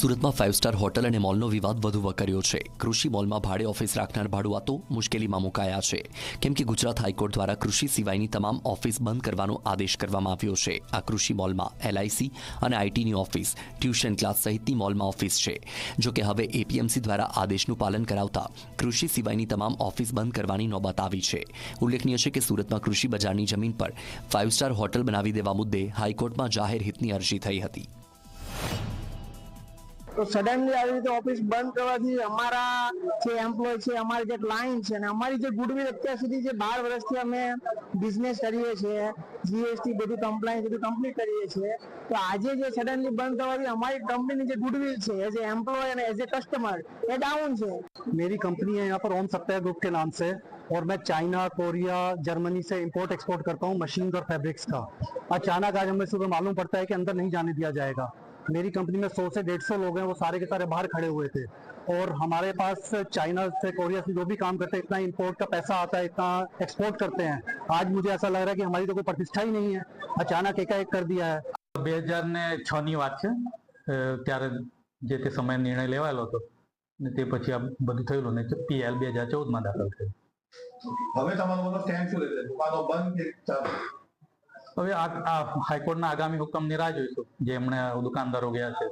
સુરતમાં five star hotel અને મોલનો વિવાદ વધુ વકર્યો છે. કૃષિ મોલમાં ભાડે ઓફિસ રાખનાર ભાડુઆતો મુશ્કેલીમાં મુકાયા છે. કેમ કે ગુજરાત હાઈકોર્ટ દ્વારા કૃષિ સિવાયની તમામ ઓફિસ બંધ કરવાનો આદેશ કરવામાં આવ્યો છે. આ કૃષિ મોલમાં એલઆઈસી અને આઈટીની ઓફિસ ટ્યુશન ક્લાસ સહિતની મોલમાં ઓફિસ છે. જો કે હવે એપીએમસી દ્વારા આદેશનું પાલન કરાવતા કૃષિ સિવાયની તમામ ઓફિસ બંધ કરવાની નોબત આવી છે. ઉલ્લેખનીય છે કે સુરતમાં કૃષિ બજારની જમીન પર ફાઇવ સ્ટાર હોટલ બનાવી દેવા મુદ્દે હાઈકોર્ટમાં જાહેર હિતની અરજી થઈ હતી. તો સડનલી આવી રીતે ઓફિસ બંધ કરવાથી અમારા જે એમ્પ્લોય છે અમારી જે ક્લાયન્ટ છે અને અમારી જે ગુડવિલ અત્યાર સુધી જે બાર વર્ષથી અમે બિઝનેસ કરીએ છીએ જીએસટી બધું કમ્પ્લાયન્સ બધું કમ્પ્લીટ કરીએ છીએ તો આજે જે સડનલી બંધ થવાથી અમારી કંપનીની જે ગુડવિલ છે એઝ એ એમ્પ્લોય અને as a customer A down છે मेरी कंपनी है यहाँ पर ओम सप्ताह ग्रुप के नाम से और मैं चाइना कोरिया जर्मनी से इंपोर्ट एक्सपोर्ट करता हूँ मशीन और फैब्रिक्स का अचानक आज हमें सुबह मालूम पड़ता है कि अंदर नहीं जाने दिया जाएगा मेरी कंपनी में सौ से डेढ़ सौ लोग हैं वो सारे के सारे बाहर खड़े हुए थे और हमारे पास चाइना से कोरिया से जो भी काम करते हैं इतना इंपोर्ट का पैसा आता है इतना एक्सपोर्ट करते हैं आज मुझे ऐसा लग रहा है कि हमारी तो कोई प्रतिष्ठा ही नहीं है अचानक एकाएक कर दिया है બે હજાર ને છ ની વાત છે અ, ત્યારે જે તે સમયે નિર્ણય લેવાયેલો હતો ને તે પછી આ બધું થયેલું ને પીએલ બે હજાર ચૌદ માં દાખલ થયું હવે તમારો મતલબ સ્ટેન્ડ શું રહેશે દુકાનો બંધ કે ચાલુ હવે આ હાઈકોર્ટના આગામી હુકમની રાહ જોઈશું જે એમણે દુકાનદારો ગયા છે.